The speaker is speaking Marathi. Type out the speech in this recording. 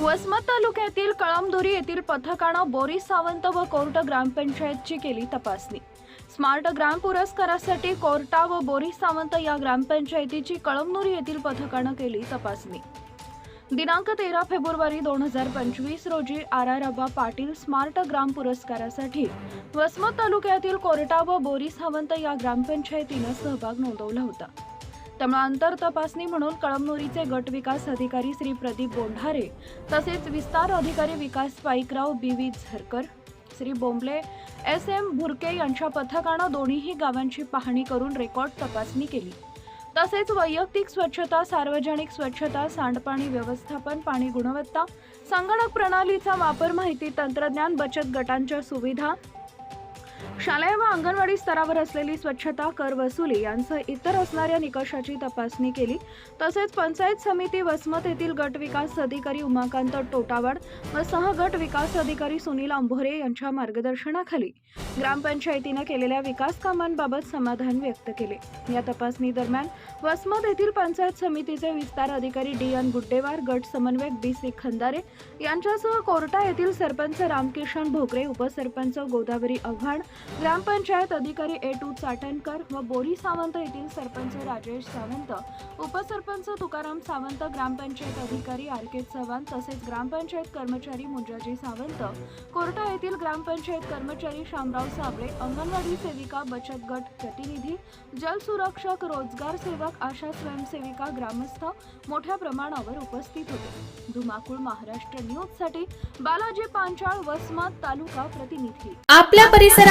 वसमत तालुक्यातील कळमदुरी येथील पथकानं बोरी सावंत व कोर्ट ग्रामपंचायतची केली तपासणी. स्मार्ट ग्राम पुरस्कारासाठी कोर्टा व बोरी सावंत या ग्रामपंचायतीची कळमनुरी येथील पथकानं केली तपासणी. दिनांक तेरा फेब्रुवारी दोन हजार पंचवीस रोजी आर आर अबा पाटील स्मार्ट ग्राम पुरस्कारासाठी वसमत तालुक्यातील कोर्टा व बोरी सावंत या ग्रामपंचायतीनं सहभाग नोंदवला होता. त्यामुळे अंतर तपासणी म्हणून कळमनुरीचे गट विकास अधिकारी श्री प्रदीप बोंढारे तसेच विस्तार अधिकारी Vikas Paikrao B V Zarkar Shri Bombale S M Bhurke यांच्या पथकानं दोन्हीही गावांची पाहणी करून रेकॉर्ड तपासणी केली. तसेच वैयक्तिक स्वच्छता सार्वजनिक स्वच्छता सांडपाणी व्यवस्थापन पाणी गुणवत्ता संगणक प्रणालीचा वापर माहिती तंत्रज्ञान बचत गटांच्या सुविधा शालेय व अंगणवाडी स्तरावर असलेली स्वच्छता कर वसुली यांसह इतर असणाऱ्या निकषाची तपासणी केली. तसेच पंचायत समिती वसमत येथील गट विकास अधिकारी उमाकांत टोटावाड व सहगट विकास अधिकारी सुनील अंभोरे यांच्या मार्गदर्शनाखाली ग्रामपंचायतीनं केलेल्या विकास कामांबाबत समाधान व्यक्त केले. या तपासणी दरम्यान वसमत येथील पंचायत समितीचे विस्तार अधिकारी डी एन गुड्डेवार गट समन्वयक बी सी खंदारे यांच्यासह कोर्टा येथील सरपंच रामकिशन भोकरे उपसरपंच गोदावरी आव्हाड ग्रामपंचायत अधिकारी ए टू चाटणकर व बोरी सावंत येथील सरपंच राजेश सावंत उपसरपंच तुकाराम सावंत ग्रामपंचायत अधिकारी आर के चव्हाण तसेच ग्रामपंचायत कर्मचारी मुंजाजी सावंत कोर्टा येथील ग्रामपंचायत कर्मचारी शामराव साबळे अंगणवाडी सेविका बचत गट प्रतिनिधी जलसुरक्षक रोजगार सेवक आशा स्वयंसेविका ग्रामस्थ मोठ्या प्रमाणावर उपस्थित होते. धुमाकूळ महाराष्ट्र न्यूजसाठी बालाजी पांचाळ वसमत तालुका प्रतिनिधी. आपल्या